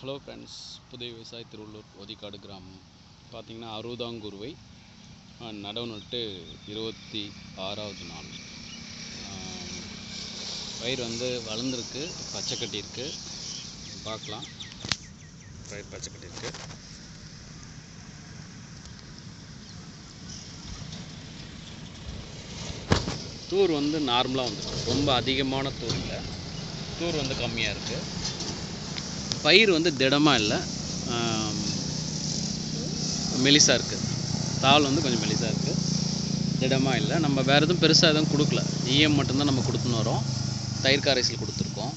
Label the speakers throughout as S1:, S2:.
S1: Hello friends புதிய விவசாய திருவள்ளூர் ஒதிக்காடு கிராமம். பார்த்திங்கன்னா அறுபதாங்குருவை நடவு நட்டு இருபத்தி ஆறாவது நாள். பயிர் வந்து வளர்ந்துருக்கு பச்சை கட்டியிருக்கு. பார்க்கலாம். பயிர் பச்சை கட்டியிருக்கு. தூர் வந்து நார்மலாக வந்துருக்கு. ரொம்ப அதிகமான தூர் இல்லை. தூர் வந்து கம்மியாக இருக்குது பயிர் வந்து திடமாக இல்லை. மெலிசாக இருக்குது தாள் வந்து கொஞ்சம் மெலிசாக இருக்குது திடமாக இல்லை. நம்ம வேறு எதுவும் பெருசாக எதுவும் கொடுக்கல. ஈஎம் மட்டும்தான் நம்ம கொடுத்துன்னு வரோம். தயிர் காரைசில் கொடுத்துருக்கோம்.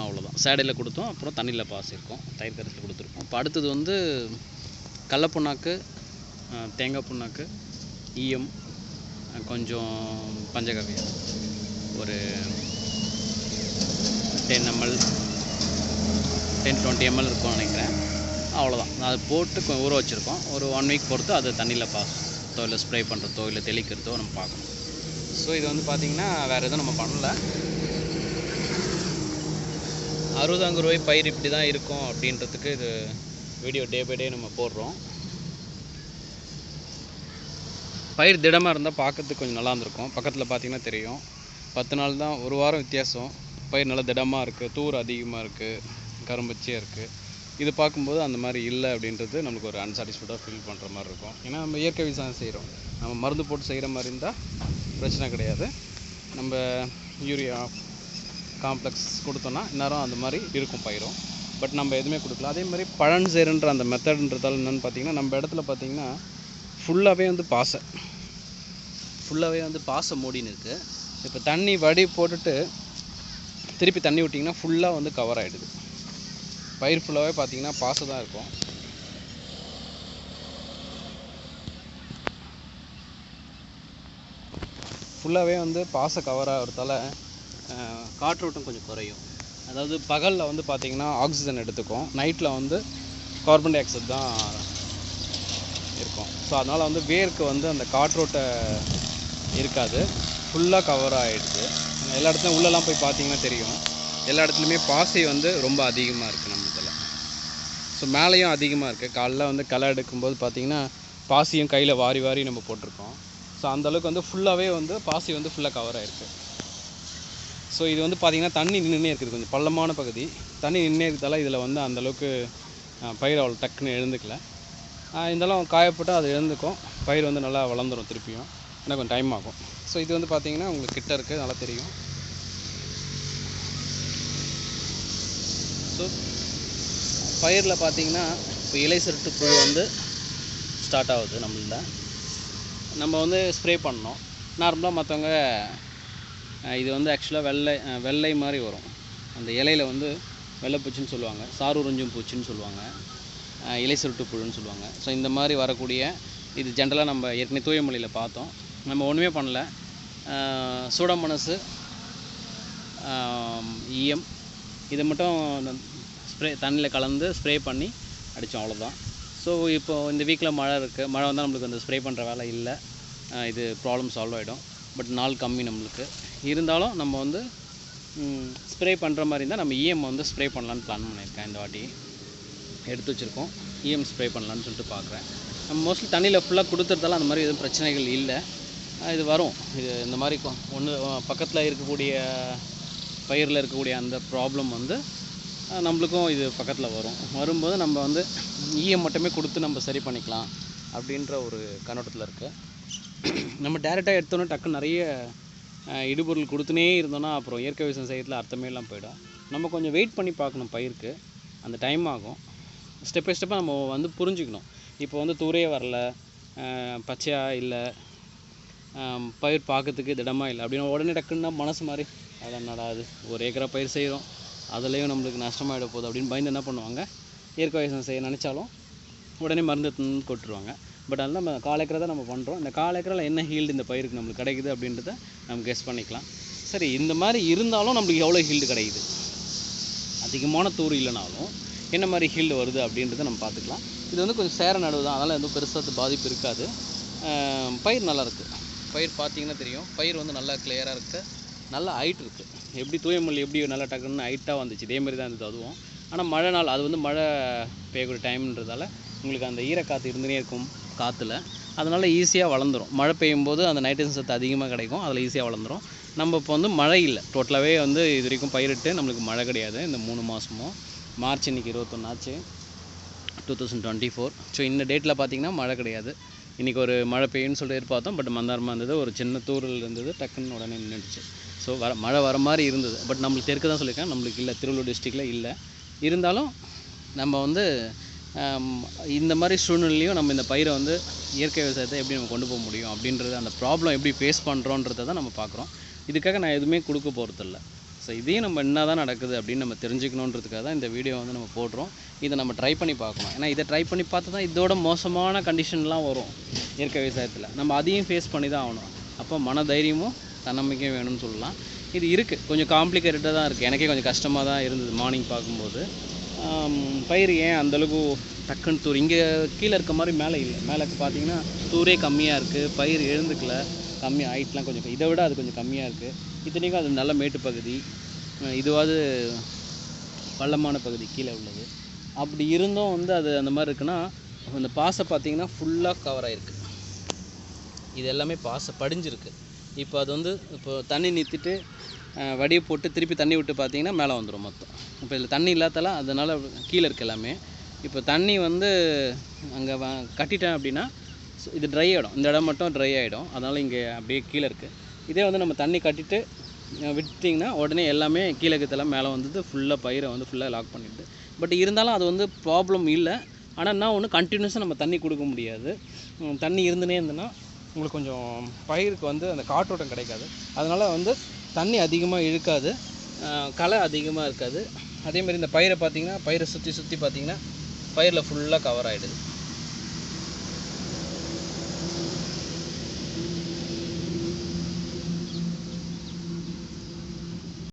S1: அவ்வளோதான் சேடையில் கொடுத்தோம். அப்புறம் தண்ணியில் பாசிருக்கோம் தயிர் காரைசில் கொடுத்துருக்கோம். இப்போ அடுத்தது வந்து கடல புண்ணாக்கு தேங்காய் புண்ணாக்கு ஈயம் கொஞ்சம் பஞ்சகவியம். ஒரு ten ML ten twenty ML இருக்கும்னு நினைக்கிறேன். அவ்வளோதான் அது போட்டு ஊற வச்சுருக்கோம். ஒரு ஒன் வீக் பொறுத்து அது தண்ணியில் பாஸ் தோயில் ஸ்ப்ரே பண்ணுறதோ இல்லை தெளிக்கிறதோ நம்ம பார்க்கணும். ஸோ இது வந்து பார்த்திங்கன்னா வேறு எதுவும் நம்ம பண்ணல. அறுபதாங்க ரூபாய் பயிர் இப்படி தான் இருக்கும் அப்படின்றதுக்கு இது வீடியோ டே பை டே நம்ம போடுறோம். பயிர் திடமாக இருந்தால் பார்க்கறதுக்கு கொஞ்சம் நல்லா இருந்திருக்கும். பக்கத்தில் பார்த்தீங்கன்னா தெரியும். பத்து நாள் தான் ஒரு வாரம் வித்தியாசம். பயிர் நல்லா திடமாக இருக்குது தூர் அதிகமாக இருக்குது கரும்பச்சியாக இருக்குது இது பார்க்கும்போது அந்த மாதிரி இல்லை அப்படின்றது நம்மளுக்கு ஒரு அன்சாட்டிஸ்ஃபைடாக ஃபீல் பண்ணுற மாதிரி இருக்கும். ஏன்னா நம்ம இயற்கை விவசாயம் செய்கிறோம் நம்ம மருந்து போட்டு செய்கிற மாதிரி இருந்தால் பிரச்சனை கிடையாது. நம்ம யூரியா காம்ப்ளெக்ஸ் கொடுத்தோன்னா இந்நேரம் அந்த மாதிரி இருக்கும் பயிரும். பட் நம்ம எதுவுமே கொடுக்கல. அதே மாதிரி பழன் சேருன்ற அந்த மெத்தட்ன்றதால என்னென்னு பார்த்தீங்கன்னா நம்ம இடத்துல பார்த்தீங்கன்னா ஃபுல்லாகவே வந்து பாசை ஃபுல்லாகவே வந்து பாசை மூடின்னு இருக்குது இப்போ தண்ணி வடி போட்டுட்டு திருப்பி தண்ணி விட்டிங்கன்னா ஃபுல்லாக வந்து கவர் ஆகிடுது பயிர் ஃபுல்லாகவே பார்த்தீங்கன்னா பாசு தான் இருக்கும். ஃபுல்லாகவே வந்து பாசை கவர் ஆகிறதால காற்றோட்டம் கொஞ்சம் குறையும். அதாவது பகலில் வந்து பார்த்திங்கன்னா ஆக்சிஜன் எடுத்துக்கும். நைட்டில் வந்து கார்பன் டை ஆக்சைடு தான் இருக்கும். ஸோ அதனால் வந்து வேர்க்கு வந்து அந்த காற்றோட்ட இருக்காது. ஃபுல்லாக கவர் ஆகிடுது எல்லா இடத்துலையும் உள்ளெல்லாம் போய் பார்த்தீங்கன்னா தெரியும். எல்லா இடத்துலையுமே பாசை வந்து ரொம்ப அதிகமாக இருக்குது ஸோ மேலேயும் அதிகமாக இருக்குது காலைல வந்து களை எடுக்கும்போது பார்த்தீங்கன்னா பாசியும் கையில் வாரி வாரி நம்ம போட்டிருக்கோம். ஸோ அந்தளவுக்கு வந்து ஃபுல்லாகவே வந்து பாசி வந்து ஃபுல்லாக கவர் ஆகிருக்கு ஸோ இது வந்து பார்த்திங்கன்னா தண்ணி நின்றுனே இருக்குது. கொஞ்சம் பள்ளமான பகுதி. தண்ணி நின்று இருக்கிறதால இதில் வந்து அந்தளவுக்கு பயிர் அவ்வளோ டக்குன்னு எழுந்துக்கல. இருந்தாலும் காயப்பட்டு அது எழுந்துக்கும். பயிர் வந்து நல்லா வளர்ந்துரும் திருப்பியும். ஆனால் கொஞ்சம் டைம் ஆகும். ஸோ இது வந்து பார்த்திங்கன்னா உங்களுக்கு கிட்ட இருக்குது நல்லா தெரியும். ஸோ பயிரில் பார்த்தீங்கன்னா இப்போ இலை சுருட்டு புழு வந்து ஸ்டார்ட் ஆகுது நம்மள நம்ம வந்து ஸ்ப்ரே பண்ணோம் நார்மலாக மற்றவங்க இது வந்து ஆக்சுவலாக வெள்ளை வெள்ளை மாதிரி வரும். அந்த இலையில வந்து வெள்ளைப்பூச்சின்னு சொல்லுவாங்க. சாரூரஞ்சும் பூச்சின்னு சொல்லுவாங்க. இலை சுருட்டு புழுன்னு சொல்லுவாங்க. ஸோ இந்த மாதிரி வரக்கூடிய இது ஜென்ரலாக நம்ம ஏற்கனவே தூயமொழியில் பார்த்தோம். நம்ம ஒன்றுமே பண்ணல. சூடமனசு ஈயம் இதை மட்டும் ஸ்ப்ரே தண்ணியில் கலந்து ஸ்ப்ரே பண்ணி அடித்தோம் அவ்வளோதான் ஸோ இப்போது இந்த வீக்கில் மழை இருக்குது மழை வந்தால் நம்மளுக்கு அந்த ஸ்ப்ரே பண்ணுற வேலை இல்லை. இது ப்ராப்ளம் சால்வ் ஆகிடும் பட் நாள் கம்மி நம்மளுக்கு. இருந்தாலும் நம்ம வந்து ஸ்ப்ரே பண்ணுற மாதிரி இருந்தால் நம்ம இஎம் வந்து ஸ்ப்ரே பண்ணலான்னு பிளான் பண்ணியிருக்கேன் இந்த வாட்டி. எடுத்து வச்சுருக்கோம். இஎம் ஸ்ப்ரே பண்ணலான்னு சொல்லிட்டு பார்க்குறேன். நம்ம மோஸ்ட்லி தண்ணியில் ஃபுல்லாக கொடுத்துறதால அந்த மாதிரி எதுவும் பிரச்சனைகள் இல்லை. இது வரும். இது இந்த மாதிரி ஒன்று பக்கத்தில் இருக்கக்கூடிய பயிரில் இருக்கக்கூடிய அந்த ப்ராப்ளம் வந்து நம்மளுக்கும் இது பக்கத்தில் வரும். வரும்போது நம்ம வந்து இஎம் மட்டுமே கொடுத்து நம்ம சரி பண்ணிக்கலாம் அப்படின்ற ஒரு கண்ணோட்டத்தில் இருக்குது நம்ம டேரெக்டாக எடுத்தோன்னே டக்குன்னு நிறைய இடுபொருள் கொடுத்துனே இருந்தோன்னா அப்புறம் இயற்கை விவசாயம் செய்யறதுல அர்த்தமே இல்லாமல் போயிடும். நம்ம கொஞ்சம் வெயிட் பண்ணி பார்க்கணும் பயிருக்கு. அந்த டைம் ஆகும். ஸ்டெப் பை ஸ்டெப்பாக நம்ம வந்து புரிஞ்சுக்கணும். இப்போ வந்து தூரே வரல பச்சையாக இல்லை பயிர் பார்க்கறதுக்கு திடமாக இல்லை அப்படின்னா உடனே டக்குன்னா மனசு மாதிரி அது நடாது அது ஒரு ஏக்கரா பயிர் செய்கிறோம் அதுலேயும் நம்மளுக்கு நஷ்டமாயிட போகுது அப்படின்னு பயந்து என்ன பண்ணுவாங்க? இயற்கை விவசாயம் செய்ய நினச்சாலும் உடனே மருந்து எடுத்துன்னு கொட்டுருவாங்க. பட் அதில் நம்ம கால் ஏக்கரை தான் நம்ம பண்ணுறோம் இந்த கால் ஏக்கரில் என்ன ஹீல்டு இந்த பயிருக்கு நம்மளுக்கு கிடைக்குது அப்படின்றத நம்ம கெஸ் பண்ணிக்கலாம். சரி இந்த மாதிரி இருந்தாலும் நம்மளுக்கு எவ்வளோ ஹீல்டு கிடைக்குது? அதிகமான தூர் இல்லைனாலும் என்ன மாதிரி ஹீல்டு வருது அப்படின்றத நம்ம பார்த்துக்கலாம். இது வந்து கொஞ்சம் சேர நடுவு தான். அதனால் எதுவும் பெருசாக பாதிப்பு இருக்காது. பயிர் நல்லா இருக்குது பயிர் பார்த்தீங்கன்னா தெரியும். பயிர் வந்து நல்லா கிளியராக இருக்குது நல்லா ஹைட் இருக்குது எப்படி தூயமல்லி எப்படி நல்லா டக்குன்னு ஹைட்டாக வந்துச்சு? இதே மாதிரி தான் இருந்தது அதுவும். ஆனால் மழை நாள் அது வந்து மழை பெய்யக்கூடிய டைம்ன்றதால உங்களுக்கு அந்த ஈரக்காற்று இருந்துனே இருக்கும் காற்றுல அதனால் ஈஸியாக வளர்ந்துடும் மழை பெய்யும் போது அந்த நைட்ரஜன் சத்து அதிகமாக கிடைக்கும். அதில் ஈஸியாக வளர்ந்துரும். நம்ம இப்போ வந்து மழை இல்லை. டோட்டலாகவே வந்து இது வரைக்கும் பயிரிட்டு நம்மளுக்கு மழை கிடையாது. இந்த மூணு மாதமும் மார்ச் இன்னைக்கு இருபத்தொன்னாச்சு. Two thousand twenty four so இந்த டேட்டில் பார்த்தீங்கன்னா மழை கிடையாது. இன்றைக்கி ஒரு மழை பெய்யும்னு சொல்லிட்டு எதிர்பார்த்தோம் பட் மந்தாரமாக இருந்தது. ஒரு சின்ன தூரில் இருந்தது டக்குன்னு உடனே நின்றுச்சு ஸோ வர மழை வர மாதிரி இருந்தது. பட் நம்மளுக்கு தெற்கு தான் சொல்லியிருக்கேன் நம்மளுக்கு இல்லை திருவள்ளூர் டிஸ்ட்ரிக்டில் இல்லை. இருந்தாலும் நம்ம வந்து இந்த மாதிரி சூழ்நிலையும் நம்ம இந்த பயிரை வந்து இயற்கை விவசாயத்தை எப்படி நம்ம கொண்டு போக முடியும் அப்படின்றது அந்த ப்ராப்ளம் எப்படி ஃபேஸ் பண்ணுறோன்றதை தான் நம்ம பார்க்குறோம். இதுக்காக நான் எதுவுமே கொடுக்க போகிறதில்ல ஸோ இதையும் நம்ம என்ன தான் நடக்குது அப்படின்னு நம்ம தெரிஞ்சுக்கணுன்றதுக்காக தான் இந்த வீடியோ வந்து நம்ம போடுறோம். இதை நம்ம ட்ரை பண்ணி பார்க்கணும். ஏன்னா இதை ட்ரை பண்ணி பார்த்து தான் இதோட மோசமான கண்டிஷன்லாம் வரும் இயற்கை விவசாயத்தில். நம்ம அதையும் ஃபேஸ் பண்ணி தான் ஆகணும். அப்போ மன தைரியமும் தன்னம்பிக்கையும் வேணும்னு சொல்லலாம். இது இருக்குது கொஞ்சம் காம்ப்ளிகேட்டடாக தான் இருக்குது எனக்கே கொஞ்சம் கஷ்டமாக தான் இருந்தது மார்னிங் பார்க்கும்போது. பயிர் ஏன் அந்தளவுக்கு டக்குன்னு தூர் இங்கே கீழே இருக்க மாதிரி மேலே இல்லை. மேலே பார்த்தீங்கன்னா தூரே கம்மியாக இருக்குது பயிர் எழுந்துக்கல. கம்மி ஹைட்லாம் கொஞ்சம் இதை விட அது கொஞ்சம் கம்மியாக இருக்குது இத்தனைக்கும் அது நல்ல மேட்டு பகுதி. இதுவாது பள்ளமான பகுதி கீழே உள்ளது. அப்படி இருந்தும் வந்து அது அந்த மாதிரி இருக்குன்னா அந்த பாசை பார்த்திங்கன்னா ஃபுல்லாக கவர் ஆகிருக்கு இது எல்லாமே பாசை படிஞ்சிருக்கு. இப்போ அது வந்து இப்போ தண்ணி நிறுத்திட்டு வடியை போட்டு திருப்பி தண்ணி விட்டு பார்த்தீங்கன்னா மேலே வந்துடும் மொத்தம். இப்போ இதில் தண்ணி இல்லாதலாம் அதனால் கீழே இருக்கு எல்லாமே. இப்போ தண்ணி வந்து அங்கே கட்டிட்டேன் அப்படின்னா இது ட்ரை ஆகிடும் இந்த இடம் மட்டும் ட்ரை ஆகிடும் அதனால் இங்கே அப்படியே கீழே இருக்குது இதே வந்து நம்ம தண்ணி கட்டிட்டு விட்டிங்கன்னா உடனே எல்லாமே கீழே இருக்கிறதெல்லாம் மேலே வந்தது ஃபுல்லாக பயிரை வந்து ஃபுல்லாக லாக் பண்ணிடுது பட் இருந்தாலும் அது வந்து ப்ராப்ளம் இல்லை. ஆனால் என்ன ஒன்று கண்டினியூஸாக நம்ம தண்ணி கொடுக்க முடியாது. தண்ணி இருந்துனே இருந்ததுன்னா உங்களுக்கு கொஞ்சம் பயிருக்கு வந்து அந்த காற்றோட்டம் கிடைக்காது. அதனால் வந்து தண்ணி அதிகமாக இழுக்காது. களை அதிகமாக இருக்காது. அதே மாதிரி இந்த பயிரை பார்த்தீங்கன்னா பயிரை சுற்றி சுற்றி பார்த்தீங்கன்னா பயிரில் ஃபுல்லாக கவர் ஆகிடுது